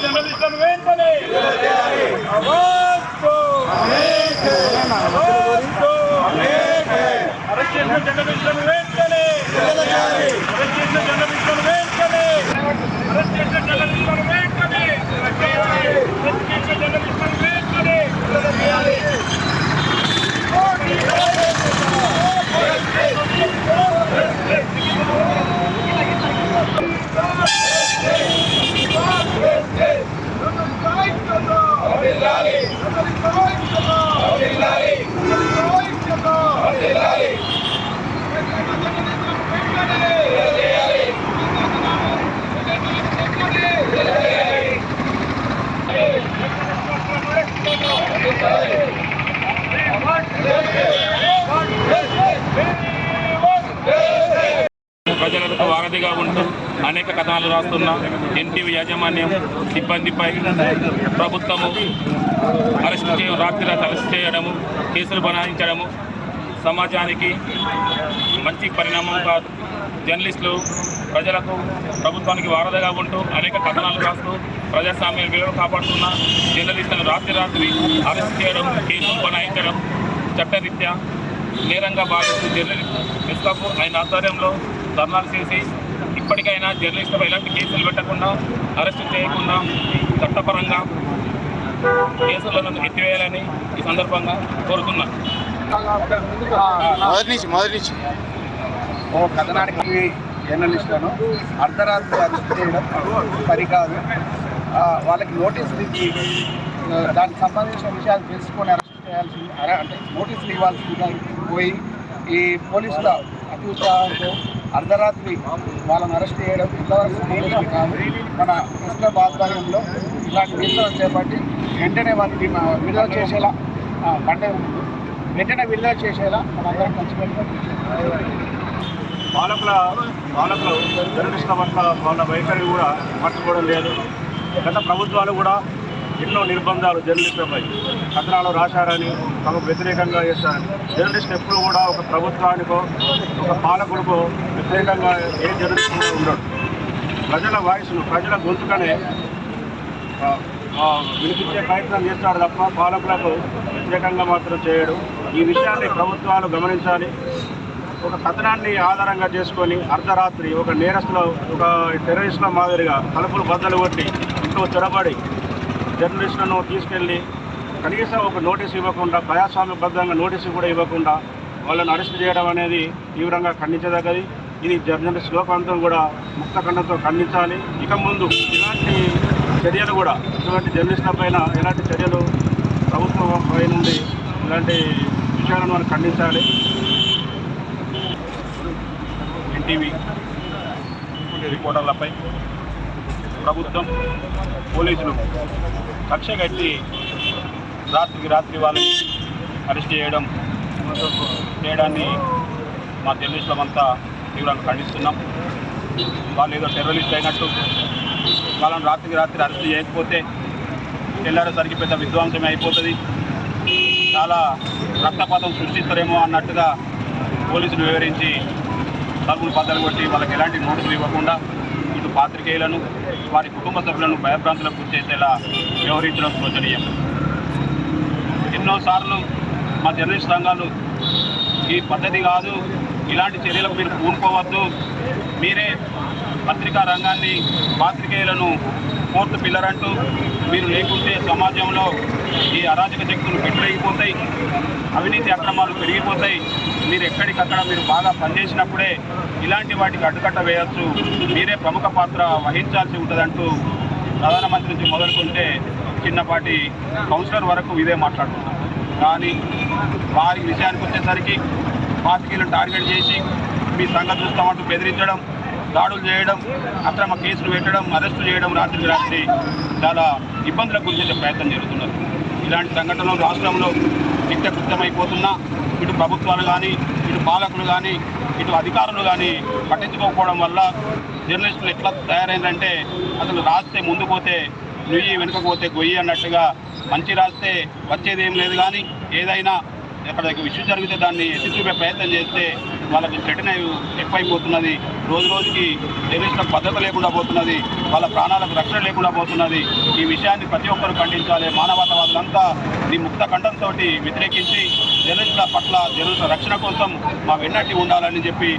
జర్నలిస్టులను వెంటనే award award arrest చేసిన జర్నలిస్టులను వెంటనే! అరెస్ట్ చేసిన జర్నలిస్టులను వెంటనే అరెస్ట్ చేసిన జర్నలిస్టులను వెంటనే అరెస్ట్ చేసిన జర్నలిస్టులను వెంటనే ప్రజలకు వారధిగా ఉంటూ అనేక రాస్తున్న ఎన్టీవీ యాజమాన్యం సిబ్బందిపై ప్రభుత్వము అరెస్ట్ చేయడం రాత్రి అరెస్ట్ చేయడము కేసులు బనాయించడము సమాజానికి మంచి పరిణామం కాదు. జర్నలిస్టులు ప్రజలకు ప్రభుత్వానికి వారధిగా ఉంటూ అనేక కథనాలు రాస్తూ ప్రజాస్వామ్య విలువలు కాపాడుతున్న జర్నలిస్టులను రాత్రి రాత్రి అరెస్ట్ చేయడం కేసులు బనాయించడం చట్టరీత్యా నేరంగా భావిస్తూ జర్నలిస్ట్ మిస్కాపు ఆయన ఆధ్వర్యంలో ధర్నాలు చేసి ఇప్పటికైనా జర్నలిస్టులపై ఎలాంటి కేసులు పెట్టకుండా అరెస్టు చేయకుండా చట్టపరంగా కేసులను ఎత్తివేయాలని ఈ సందర్భంగా కోరుతున్నా. మొదటి నుంచి మొదటి నుంచి. ఓ కథనానికి జర్నలిస్టులను అర్ధరాత్రి అరెస్ట్ చేయడం సరికాదు. ఆ, వాళ్ళకి నోటీసులు ఇచ్చి దానికి సంబంధించిన విషయాలు తెలుసుకొని అరెస్ట్ చేయాల్సింది అరే- అంటే నోటీసులు ఇవ్వాల్సిందిగా పోయి ఈ పోలీసుల అత్యుత్సాహంతో అర్ధరాత్రి వాళ్ళని అరెస్ట్ చేయడం ఇంతవరకు సమంజసం కాదు. మన కృష్ణ ఆధ్వర్యంలో ఇలాంటి నిరసన చేపట్టి వెంటనే వాటిని విడుదల చేసేలా ఆ, ముందు వెంటనే విడుదల చేసేలా మనందరం కలిసిపెట్టుకుంటాం పాలకుల పాలకులు జర్నలిస్టుల పట్ల వాళ్ళ వైఖరి కూడా పట్టుకోవడం లేదు. గత ప్రభుత్వాలు కూడా ఎన్నో నిర్బంధాలు జర్నలిస్టులపై. పత్రాలు రాశారని తమకు వ్యతిరేకంగా చేశారని జర్నలిస్ట్ ఎప్పుడు కూడా ఒక ప్రభుత్వానికో ఒక పాలకుడికో వ్యతిరేకంగా ఏ జర్నలిస్ట్ కూడా ఉండడు ప్రజల వాయిస్ను ప్రజల గొంతుకనే వినిపించే ప్రయత్నం చేస్తాడు తప్ప పాలకులకు వ్యతిరేకంగా మాత్రం చేయడు ఈ విషయాన్ని ప్రభుత్వాలు గమనించాలి. ఒక కథనాన్ని ఆధారంగా చేసుకొని అర్ధరాత్రి ఒక నేరస్తుల ఒక టెర్రరిస్టుల మాదిరిగా తలుపులు బద్దలు కొట్టి ఇంట్లో చొరబడి జర్నలిస్టులను తీసుకెళ్ళి కనీసం ఒక నోటీస్ ఇవ్వకుండా ప్రజాస్వామ్యబద్ధంగా నోటీసు కూడా ఇవ్వకుండా వాళ్ళని అరెస్ట్ చేయడం అనేది తీవ్రంగా ఖండించదగ్గది. ఇది జర్నలిస్ట్ లోకాంతం కూడా ముక్తఖండంతో ఖండించాలి. ఇక ముందు ఇలాంటి చర్యలు కూడా ఇటువంటి జర్నలిస్టుల పైన ఎలాంటి చర్యలు ప్రభుత్వం పై నుండి ఇలాంటి విషయాలను మనం ఖండించాలి. ఎన్టీవీ రిపోర్టర్లపై ప్రభుత్వం పోలీసులు కక్ష కట్టి రాత్రికి రాత్రి వాళ్ళని అరెస్ట్ చేయడం చేయడాన్ని మా జర్నలిస్టులమంతా తీవ్రంగా ఖండిస్తున్నాం. వాళ్ళు ఏదో టెర్రరిస్ట్ అయినట్టు వాళ్ళని రాత్రికి రాత్రి అరెస్ట్ చేయకపోతే తెల్లారేసరికి పెద్ద విధ్వంసమే అయిపోతుంది. చాలా రక్తపాతం సృష్టిస్తారేమో అన్నట్టుగా పోలీసులు వివరించి తలుపులు బద్దలు కొట్టి వాళ్ళకి ఎలాంటి నోటీసులు ఇవ్వకుండా ఇటు పాత్రికేయులను వారి కుటుంబ సభ్యులను భయభ్రాంతులకు గురి చేసేలా వ్యవహరించడం శోచనీయం. ఎన్నోసార్లు మా జర్నలిస్ట్ సంఘాలు ఈ పద్ధతి కాదు ఇలాంటి చర్యలకు మీరు కూనుకోవద్దు మీరే పత్రికా రంగాన్ని పాత్రికేయులను ఫోర్త్ పిల్లర్ అంటూ మీరు లేకుంటే సమాజంలో ఈ అరాజక శక్తులు పెట్టలేకపోతాయి అవినీతి అక్రమాలు పెరిగిపోతాయి. మీరు ఎక్కడికక్కడ మీరు బాగా పనిచేసినప్పుడే ఇలాంటి వాటికి అడ్డుకట్ట వేయచ్చు. మీరే ప్రముఖ పాత్ర వహించాల్సి ఉంటుందంటూ ప్రధానమంత్రి నుంచి మొదలుకుంటే చిన్నపాటి కౌన్సిలర్ వరకు ఇదే మాట్లాడుతున్నారు. కానీ వారి విషయానికి వచ్చేసరికి పాతికీలను టార్గెట్ చేసి మీ సంగతి చూస్తామంటూ బెదిరించడం దాడులు చేయడం అక్రమ కేసులు పెట్టడం అరెస్టు చేయడం రాత్రికి రాత్రి చాలా ఇబ్బందులకు గురించే ప్రయత్నం జరుగుతున్నారు ఇలాంటి సంఘటనలు రాష్ట్రంలో నిత్యకృత్యమైపోతున్నా ఇటు ప్రభుత్వాలు కానీ ఇటు పాలకులు కానీ ఇటు అధికారులు కానీ పట్టించుకోకపోవడం వల్ల జర్నలిస్టులు ఎట్లా తయారైందంటే అసలు రాస్తే ముందు పోతే నుయ్యి వెనుకపోతే గొయ్యి అన్నట్టుగా మంచి రాస్తే వచ్చేది ఏం లేదు కానీ ఏదైనా ఎక్కడ ఇష్యూ జరిగితే దాన్ని ఎత్తి చూపే ప్రయత్నం చేస్తే వాళ్ళకి థ్రెటన్ ఎక్కువైపోతున్నది. రోజు రోజుకి జర్నలిస్టులకు భద్రత లేకుండా పోతున్నది. వాళ్ళ ప్రాణాలకు రక్షణ లేకుండా పోతున్నది. ఈ విషయాన్ని ప్రతి ఒక్కరు ఖండించాలి. మానవతావాదులంతా ఈ ముక్త ఖండంతో వ్యతిరేకించి జర్నలిస్టుల పట్ల జర్నలిస్టుల రక్షణ కోసం మా వెన్నట్టి ఉండాలని చెప్పి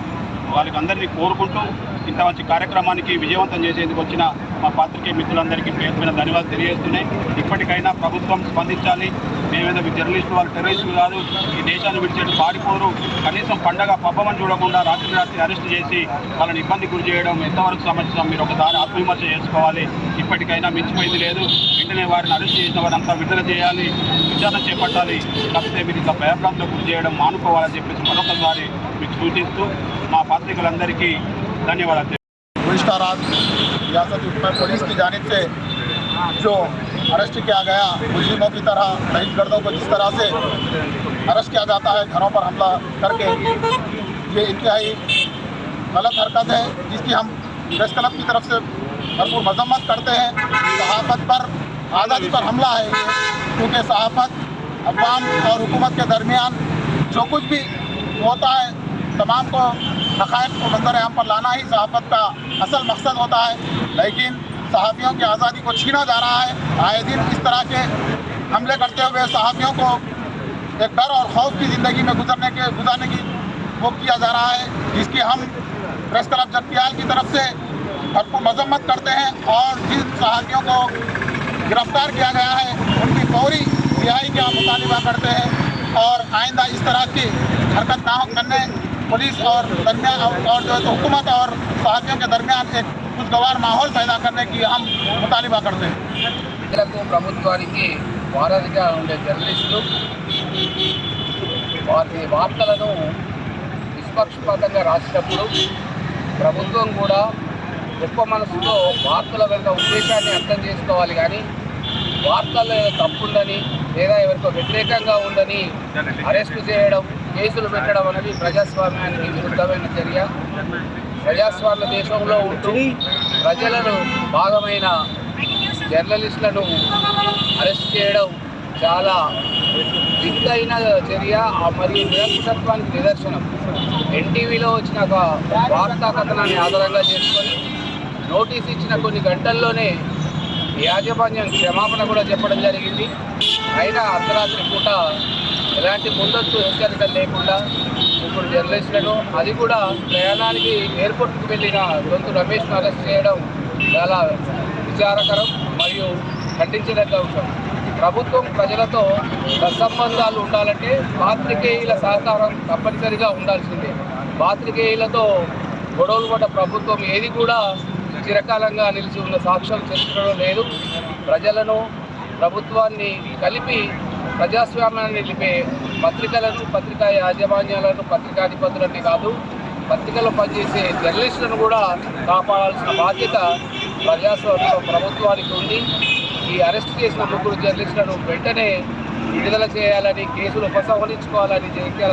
వాళ్ళకి అందరినీ కోరుకుంటూ ఇంత మంచి కార్యక్రమానికి విజయవంతం చేసేందుకు వచ్చిన మా పాత్రికేయ మిత్రులందరికీ పేరుమైన ధన్యవాదాలు తెలియజేస్తున్నాయి. ఇప్పటికైనా ప్రభుత్వం స్పందించాలి. మేమేదో జర్నలిస్టులు వాళ్ళు టెర్రరిస్టులు కాదు ఈ దేశాన్ని విడిచేట్టు పారిపోరు. కనీసం పండగ పబ్బమని చూడకుండా రాత్రి రాత్రి అరెస్ట్ చేసి వాళ్ళని ఇబ్బంది గురి చేయడం ఎంతవరకు సమస్య మీరు ఒకసారి ఆత్మవిమర్శ చేసుకోవాలి. ఇప్పటికైనా మించిపోయింది లేదు. వెంటనే వారిని అరెస్ట్ చేసిన వారంతా విడుదల చేయాలి. విచారణ చేపట్టాలి. కాకపోతే మీరు ఇట్లా భయభ్రాంతులకు గురి చేయడం మానుకోవాలని చెప్పేసి మరొకసారి మీకు సూచిస్తూ మా పాత్రికలందరికీ ధన్యవాదాలు गुजशत रात रियासत में पुलिस की जानब से जो अरेस्ट किया गया मुजरिमों की तरह दहशतगर्दों को जिस तरह से अरेस्ट किया जाता है घरों पर हमला करके ये इंतहाई गलत हरकत है जिसकी हम प्रेस क्लब की तरफ से भरपूर मजम्मत करते हैं सहाफ़त पर आज़ादी पर हमला है ये क्योंकि सहाफ़त अवाम और हुकूमत के दरमियान जो कुछ भी होता है तमाम को हक़ाइक़ को मंजर आम पर लाना ही सहाफ़त का असल मकसद होता है। लेकिन सहाफ़ियों की आज़ादी को छीना जा रहा है। आए दिन इस तरह के हमले करते हुए सहाफ़ियों को एक डर और खौफ की ज़िंदगी में गुजरने के, गुजारने की वो किया जा रहा है, जिसकी हम प्रेस क्लब जगतियाल की तरफ़ से भरपूर मजम्मत करते हैं और जिन सहाफ़ियों को गिरफ़्तार किया गया है, उनकी फौरी रिहाई का मुतालबा करते हैं और आइंदा इस तरह की हरकत ना करने पुलिस और दरमियान और जो है तो हुकूमत और सहाफ़ियों के दरमियान एक खुशगवार माहौल पैदा करने की हम मुतालबा करते हैं ప్రజలకు ప్రభుత్వానికి వారధిగా ఉండే జర్నలిస్టులు వారి వార్తలను నిష్పక్షపాతంగా రాసినప్పుడు ప్రభుత్వం కూడా గొప్ప మనసుతో వార్తల వెనుక ఉద్దేశాన్ని అర్థం చేసుకోవాలి కానీ వార్తల్లో ఏదో తప్పు ఉందని లేదా ఎవరికో వ్యతిరేకంగా ఉందని అరెస్టు చేయడం కేసులు పెట్టడం అనేది ప్రజాస్వామ్యానికి విరుద్ధమైన చర్య. ప్రజాస్వామ్య దేశంలో ఉంటూ ప్రజలను భాగమైన జర్నలిస్టులను అరెస్ట్ చేయడం చాలా వింతైన చర్య. ఆ మరియు నిరంకుశత్వానికి నిదర్శనం. ఎన్టీవీలో వచ్చిన ఒక వార్తా కథనాన్ని ఆధారంగా చేసుకొని నోటీస్ ఇచ్చిన కొన్ని గంటల్లోనే యాజమాన్యం క్షమాపణ కూడా చెప్పడం జరిగింది. అయినా అర్ధరాత్రి పూట ఎలాంటి ముందస్తు హెచ్చరికలు లేకుండా ఇప్పుడు జర్నలిస్టులను అది కూడా ప్రయాణానికి ఎయిర్పోర్ట్కి వెళ్ళిన గొంతు రమేష్ను అరెస్ట్ చేయడం చాలా విచారకరం మరియు ఖండించదగ్గ అంశం. ప్రభుత్వం ప్రజలతో సత్సంబంధాలు ఉండాలంటే పాత్రికేయుల సహకారం తప్పనిసరిగా ఉండాల్సిందే. పాత్రికేయులతో గొడవలు పడ్డ ప్రభుత్వం ఏది కూడా చిరకాలంగా నిలిచి ఉన్న సాక్ష్యం చరిత్రలో లేదు. ప్రజలను ప్రభుత్వాన్ని కలిపి ప్రజాస్వామ్యాన్ని నిలిపే పత్రికలను పత్రికా యాజమాన్యాలను పత్రికాధిపతులని కాదు పత్రికలో పనిచేసే జర్నలిస్టులను కూడా కాపాడాల్సిన బాధ్యత ప్రజాస్వామ్య ప్రభుత్వానికి ఉంది. ఈ అరెస్ట్ చేసిన ముగ్గురు జర్నలిస్టులను వెంటనే విడుదల చేయాలని కేసులు ఉపసంహరించుకోవాలని జగిత్యాల